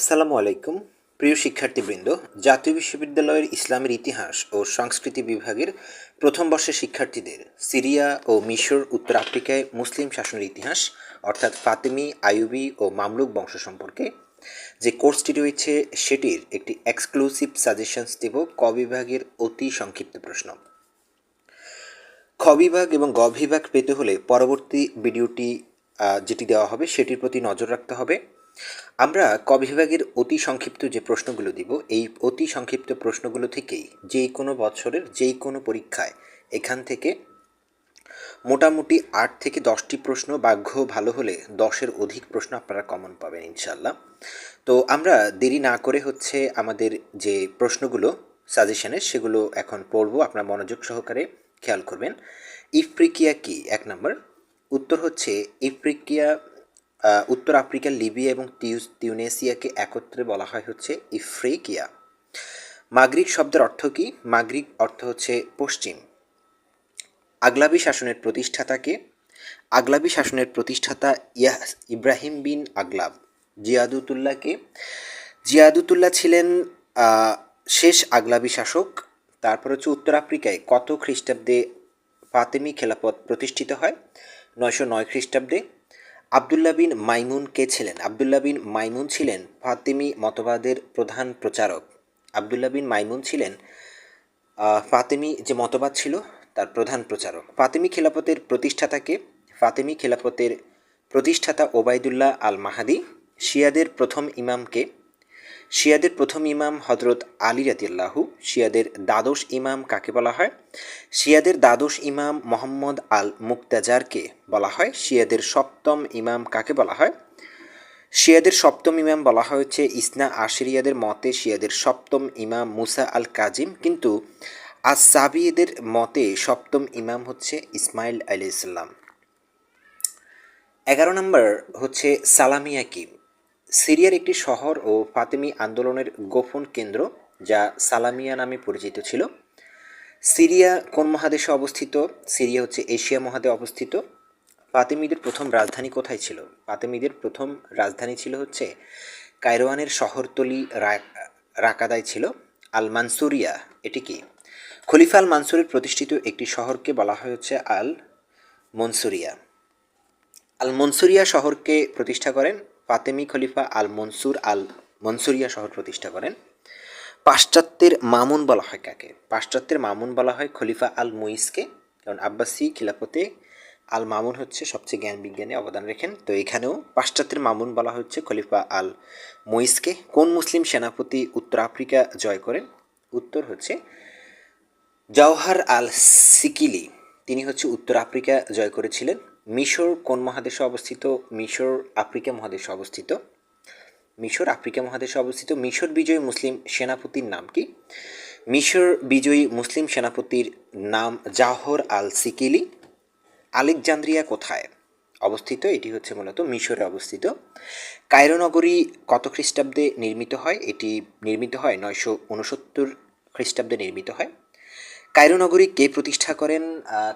আসসালামু আলাইকুম, প্রিয় শিক্ষার্থীবৃন্দ, জাতীয় বিশ্ববিদ্যালয়ের ইসলামের ইতিহাস ও সংস্কৃতি বিভাগের প্রথম বর্ষের শিক্ষার্থীদের সিরিয়া ও মিশর, উত্তর আফ্রিকায় মুসলিম শাসনের ইতিহাস, অর্থাৎ ফাতেমি, আইয়ুবি ও মামলুক বংশ সম্পর্কে। যে কোর্সটি রয়েছে, সেটির একটি এক্সক্লুসিভ সাজেশনস দেব ক বিভাগের অতি সংক্ষিপ্ত প্রশ্ন। খ বিভাগ এবং গ বিভাগ পেতে হলে পরবর্তী ভিডিওটি যেটি দেওয়া হবে, সেটির প্রতি নজর রাখতে হবে। আমরা ক বিভাগের অতি সংক্ষিপ্ত যে প্রশ্নগুলো দিব, এই অতি সংক্ষিপ্ত প্রশ্নগুলো থেকেই যেই কোনো বছরের যেই কোনো পরীক্ষায় এখান থেকে মোটামুটি আট থেকে দশটি প্রশ্ন বাঘ্য ভালো হলে দশের অধিক প্রশ্ন আপনারা কমন পাবেন ইনশাল্লাহ তো আমরা দেরি না করে হচ্ছে আমাদের যে প্রশ্নগুলো সাজেশনের সেগুলো এখন পড়ব। আপনার মনোযোগ সহকারে খেয়াল করবেন। ইফ্রিকিয়া কি? এক নম্বর। উত্তর হচ্ছে ইফ্রিকিয়া উত্তর আফ্রিকার লিবিয়া এবং টিউস টিউনেসিয়াকে একত্রে বলা হয় হচ্ছে ইফ্রিকিয়া। মাগরিক শব্দের অর্থ কি? মাগরিক অর্থ হচ্ছে পশ্চিম। আগলাবি শাসনের প্রতিষ্ঠাতাকে। আগলাবি শাসনের প্রতিষ্ঠাতা ইয়া ইব্রাহিম বিন আগলাব। জিয়াদুতুল্লাহকে। জিয়াদুতুল্লাহ ছিলেন শেষ আগলাবি শাসক। তারপর হচ্ছে উত্তর আফ্রিকায় কত খ্রিস্টাব্দে ফাতেমি খেলাপথ প্রতিষ্ঠিত হয়? নয়শো নয় খ্রিস্টাব্দে। আবদুল্লাহ বিন মাইমুন কে ছিলেন? আবদুল্লা বিন মাইমুন ছিলেন ফাতেমি মতবাদের প্রধান প্রচারক। আবদুল্লা বিন মাইমুন ছিলেন ফাতেমি যে মতবাদ ছিল তার প্রধান প্রচারক। ফাতেমি খেলাফতের প্রতিষ্ঠাতাকে ফাতেমি খেলাফতের প্রতিষ্ঠাতা ওবায়দুল্লাহ আল মাহাদি শিয়াদের প্রথম ইমামকে শিয়াদের প্রথম ইমাম হজরত আলী রাতিল্লাহু শিয়াদের দ্বাদশ ইমাম কাকে বলা হয়? শিয়াদের দ্বাদশ ইমাম মোহাম্মদ আল মুক্তাজারকে বলা হয়। শিয়াদের সপ্তম ইমাম কাকে বলা হয়? শিয়াদের সপ্তম ইমাম বলা হয়েছে ইসনা আশরিয়াদের মতে শিয়াদের সপ্তম ইমাম মুসা আল কাজিম কিন্তু আসাবিয়েদের মতে সপ্তম ইমাম হচ্ছে ইসমাইল আলি ইসলাম এগারো নম্বর হচ্ছে সালামিয়া কি? সিরিয়ার একটি শহর ও ফাতেমি আন্দোলনের গোপন কেন্দ্র, যা সালামিয়া নামে পরিচিত ছিল। সিরিয়া কোন মহাদেশে অবস্থিত? সিরিয়া হচ্ছে এশিয়া মহাদেশে অবস্থিত। ফাতেমিদের প্রথম রাজধানী কোথায় ছিল? ফাতেমিদের প্রথম রাজধানী ছিল হচ্ছে কায়রোয়ানের শহরতলি রাকাদায় ছিল আল মানসুরিয়া এটি কি? খলিফা আল মানসুরের প্রতিষ্ঠিত একটি শহরকে বলা হয় হচ্ছে আল মনসুরিয়া আল মনসুরিয়া শহরকে প্রতিষ্ঠা করেন ফাতেমি খলিফা আল মনসুর আল মনসুরিয়া শহর প্রতিষ্ঠা করেন। পাশ্চাত্যের মামুন বলা হয় কাকে? পাশ্চাত্যের মামুন বলা হয় খলিফা আল মুইসকে কারণ আব্বাসি খিলাফতে আল মামুন হচ্ছে সবচেয়ে জ্ঞান বিজ্ঞানে অবদান রাখেন। তো এখানেও পাশ্চাত্যের মামুন বলা হচ্ছে খলিফা আল মুইসকে কোন মুসলিম সেনাপতি উত্তর আফ্রিকা জয় করেন? উত্তর হচ্ছে জওহার আল সিকিলি তিনি হচ্ছে উত্তর আফ্রিকা জয় করেছিলেন। মিশর কোন মহাদেশে অবস্থিত? মিশর, আফ্রিকা মহাদেশে অবস্থিত। মিশর, আফ্রিকা মহাদেশে অবস্থিত। মিশর বিজয়ী মুসলিম সেনাপতির নাম কি? মিশর বিজয়ী মুসলিম সেনাপতির নাম জাহর আল সিকিলি আলেকজান্দ্রিয়া কোথায়? অবস্থিত, এটি হচ্ছে মূলত মিশরে অবস্থিত। কায়রো নগরী কত খ্রিস্টাব্দে নির্মিত হয়? এটি নির্মিত হয় নয়শো উনসত্তর খ্রিস্টাব্দে নির্মিত হয়। কায়রো নগরী কে প্রতিষ্ঠা করেন?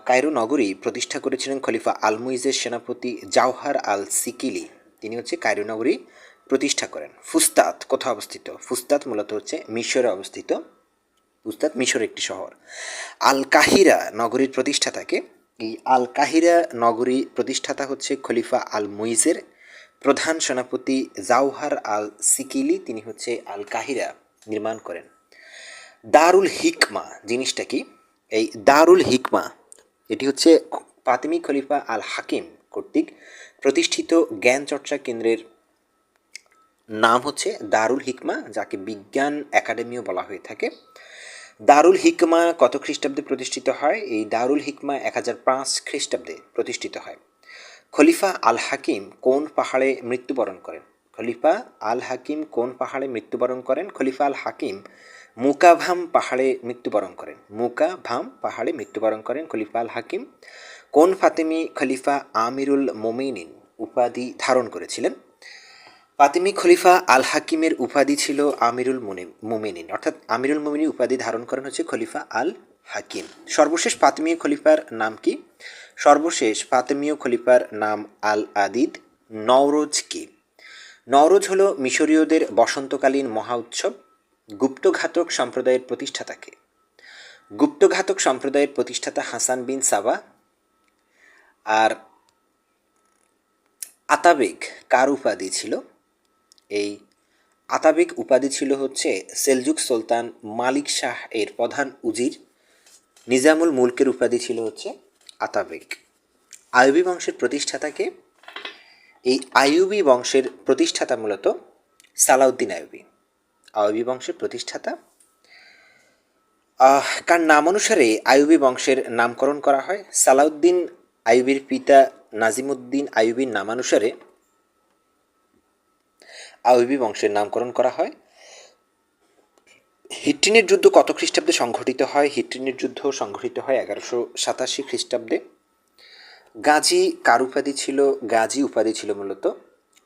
কায়রো নগরী প্রতিষ্ঠা করেছিলেন খলিফা আলমুইজের সেনাপতি জাওহার আল সিকিলি। তিনি হচ্ছে কায়রো নগরী প্রতিষ্ঠা করেন। ফুস্তাত কোথায় অবস্থিত? ফুস্তাত মূলত হচ্ছে মিশরে অবস্থিত। ফুস্তাত মিশর একটি শহর। আল কাহিরা নগরীর প্রতিষ্ঠাতাকে। এই আল কাহিরা নগরী প্রতিষ্ঠাতা হচ্ছে খলিফা আল মুইজের প্রধান সেনাপতি জাওহার আল সিকিলি। তিনি হচ্ছে আল কাহিরা নির্মাণ করেন। দারুল হিকমা, জিনিসটা কি? এই দারুল হিকমা, এটি হচ্ছে ফাতেমি খলিফা আল হাকিম কর্তৃক প্রতিষ্ঠিত জ্ঞান চর্চা কেন্দ্রের নাম হচ্ছে দারুল হিকমা, যাকে বিজ্ঞান একাডেমিও বলা হয়ে থাকে। দারুল হিকমা কত খ্রিস্টাব্দে প্রতিষ্ঠিত হয়? এই দারুল হিকমা এক হাজার পাঁচ খ্রিস্টাব্দে প্রতিষ্ঠিত হয়। খলিফা আল হাকিম কোন পাহাড়ে মৃত্যুবরণ করেন? খলিফা আল হাকিম কোন পাহাড়ে মৃত্যুবরণ করেন? খলিফা আল হাকিম মুকাভাম পাহাড়ে মৃত্যুবরণ করেন। মুকাভাম পাহাড়ে মৃত্যুবরণ করেন খলিফা আল হাকিম। কোন ফাতেমি খলিফা আমিরুল মোমিনিন উপাধি ধারণ করেছিলেন? ফাতিমি খলিফা আল হাকিমের উপাধি ছিল আমিরুল মুনে- মুমিনিন। অর্থাৎ আমিরুল মুমিনিন উপাধি ধারণ করেন হচ্ছে খলিফা আল হাকিম সর্বশেষ ফাতিমীয় খলিফার নাম কি? সর্বশেষ ফাতেমীয় খলিফার নাম আল আদিদ নওরোজ কি? নওরোজ হল মিশরীয়দের বসন্তকালীন মহা উৎসব। গুপ্তঘাতক সম্প্রদায়ের প্রতিষ্ঠাতাকে। গুপ্তঘাতক সম্প্রদায়ের প্রতিষ্ঠাতা হাসান বিন সাবা আর আতাবেগ কার উপাধি ছিল? এই আতাবেগ উপাধি ছিল হচ্ছে সেলজুক সুলতান মালিক শাহ এর প্রধান উজির। নিজামুল মুলকের উপাধি ছিল হচ্ছে আতাবেগ। আইয়ুবী বংশের প্রতিষ্ঠাতাকে, এই আইয়ুবী বংশের প্রতিষ্ঠাতা মূলত সালাউদ্দিন আইয়ুবী। আইয়ুবী বংশের প্রতিষ্ঠাতা। কার নাম অনুসারে আইয়ুবী বংশের নামকরণ করা হয়? সালাউদ্দিন আইয়ুবীর পিতা নাজিমুদ্দিন আইয়ুবীর নামানুসারে আইয়ুবী বংশের নামকরণ করা হয়। হিট্টিনের যুদ্ধ কত খ্রিস্টাব্দে সংঘটিত হয়? হিট্টিনের যুদ্ধ সংঘটিত হয় এগারোশো সাতাশি খ্রিস্টাব্দে। গাজী কার উপাধি ছিল? গাজী উপাধি ছিল মূলত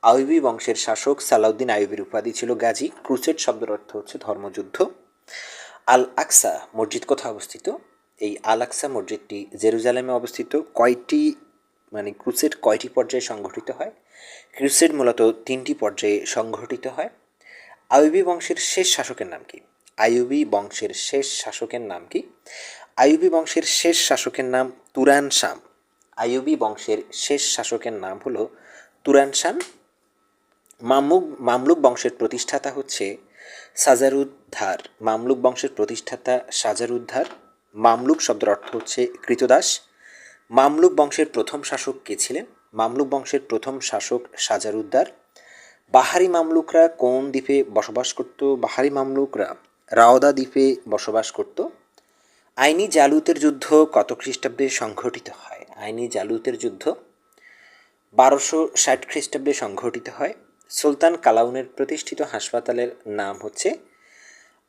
আইয়ুবী বংশের শাসক সালাউদ্দিন আইয়ুবীর উপাধি ছিল গাজী। ক্রুসেড শব্দের অর্থ হচ্ছে ধর্মযুদ্ধ। আল আকসা মসজিদ কোথায় অবস্থিত? এই আল আকসা মসজিদটি জেরুজালেমে অবস্থিত। কয়টি মানে ক্রুসেড কয়টি পর্যায়ে সংঘটিত হয়? ক্রুসেড মূলত তিনটি পর্যায়ে সংঘটিত হয়। আইয়ুবী বংশের শেষ শাসকের নাম কি? আইয়ুবী বংশের শেষ শাসকের নাম কি? আইয়ুবী বংশের শেষ শাসকের নাম তুরান শাম আইয়ুবী বংশের শেষ শাসকের নাম হলো তুরান শাম মামলুক মামলুক বংশের প্রতিষ্ঠাতা হচ্ছে সাজারুদ্ধার। মামলুক বংশের প্রতিষ্ঠাতা সাজারুদ্ধার। মামলুক শব্দের অর্থ হচ্ছে কৃতদাস। মামলুক বংশের প্রথম শাসক কে ছিলেন? মামলুক বংশের প্রথম শাসক সাজারুদ্দার বাহারি মামলুকরা কোন দ্বীপে বসবাস করত? বাহারি মামলুকরা রাওদা দ্বীপে বসবাস করত। আইনি জালুতের যুদ্ধ কত খ্রিস্টাব্দে সংঘটিত হয়? আইনি জালুতের যুদ্ধ বারোশো ষাট খ্রিস্টাব্দে সংঘটিত হয়। সুলতান কালাউনের প্রতিষ্ঠিত হাসপাতালের নাম হচ্ছে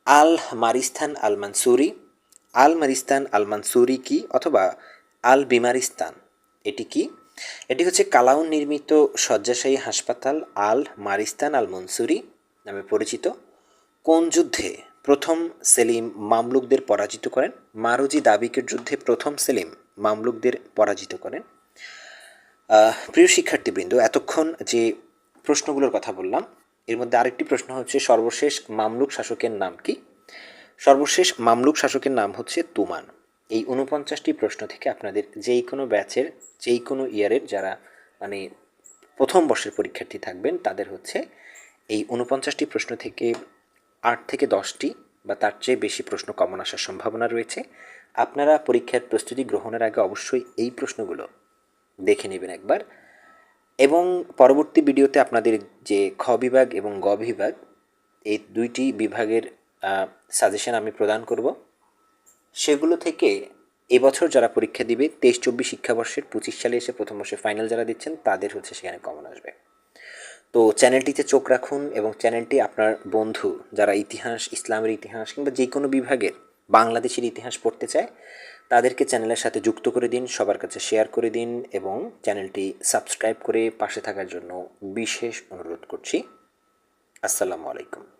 আল মারিস্তান আল মানসুরি। আল মারিস্তান আল মানসুরি কি অথবা আল বিমারিস্তান? এটি কি? এটি হচ্ছে কালাউন নির্মিত শয্যাশায়ী হাসপাতাল আল মারিস্তান আল মনসুরি নামে পরিচিত। কোন যুদ্ধে প্রথম সেলিম মামলুকদের পরাজিত করেন? মারুজি দাবিকের যুদ্ধে প্রথম সেলিম মামলুকদের পরাজিত করেন। প্রিয় শিক্ষার্থীবৃন্দ, এতক্ষণ যে প্রশ্নগুলোর কথা বললাম। এর মধ্যে আরেকটি প্রশ্ন হচ্ছে, সর্বশেষ মামলুক শাসকের নাম কি? সর্বশেষ মামলুক শাসকের নাম হচ্ছে তুমান। এই উনপঞ্চাশটি প্রশ্ন থেকে আপনাদের যেই কোনো ব্যাচের, যেই কোনো ইয়ারের যারা মানে প্রথম বর্ষের পরীক্ষার্থী থাকবেন, তাদের হচ্ছে এই উনপঞ্চাশটি প্রশ্ন থেকে আট থেকে দশটি বা তার চেয়ে বেশি প্রশ্ন কমন আসার সম্ভাবনা রয়েছে। আপনারা পরীক্ষার প্রস্তুতি গ্রহণের আগে অবশ্যই এই প্রশ্নগুলো দেখে নেবেন একবার। এবং পরবর্তী ভিডিওতে আপনাদের যে খ বিভাগ এবং গ বিভাগ, এই দুইটি বিভাগের সাজেশন আমি প্রদান করব। সেগুলো থেকে এবছর যারা পরীক্ষা দিবে, তেইশ চব্বিশ শিক্ষাবর্ষের পঁচিশ সালে এসে প্রথম বর্ষে ফাইনাল যারা দিচ্ছেন, তাদের হচ্ছে সেখানে কমন আসবে। তো চ্যানেলটিতে চোখ রাখুন এবং চ্যানেলটি আপনার বন্ধু, যারা ইতিহাস, ইসলামের ইতিহাস কিংবা যে কোনো বিভাগের, বাংলাদেশের ইতিহাস পড়তে চায় তাদেরকে চ্যানেলের সাথে যুক্ত করে দিন, সবার কাছে শেয়ার করে দিন এবং চ্যানেলটি সাবস্ক্রাইব করে পাশে থাকার জন্য বিশেষ অনুরোধ করছি। আসসালামু আলাইকুম।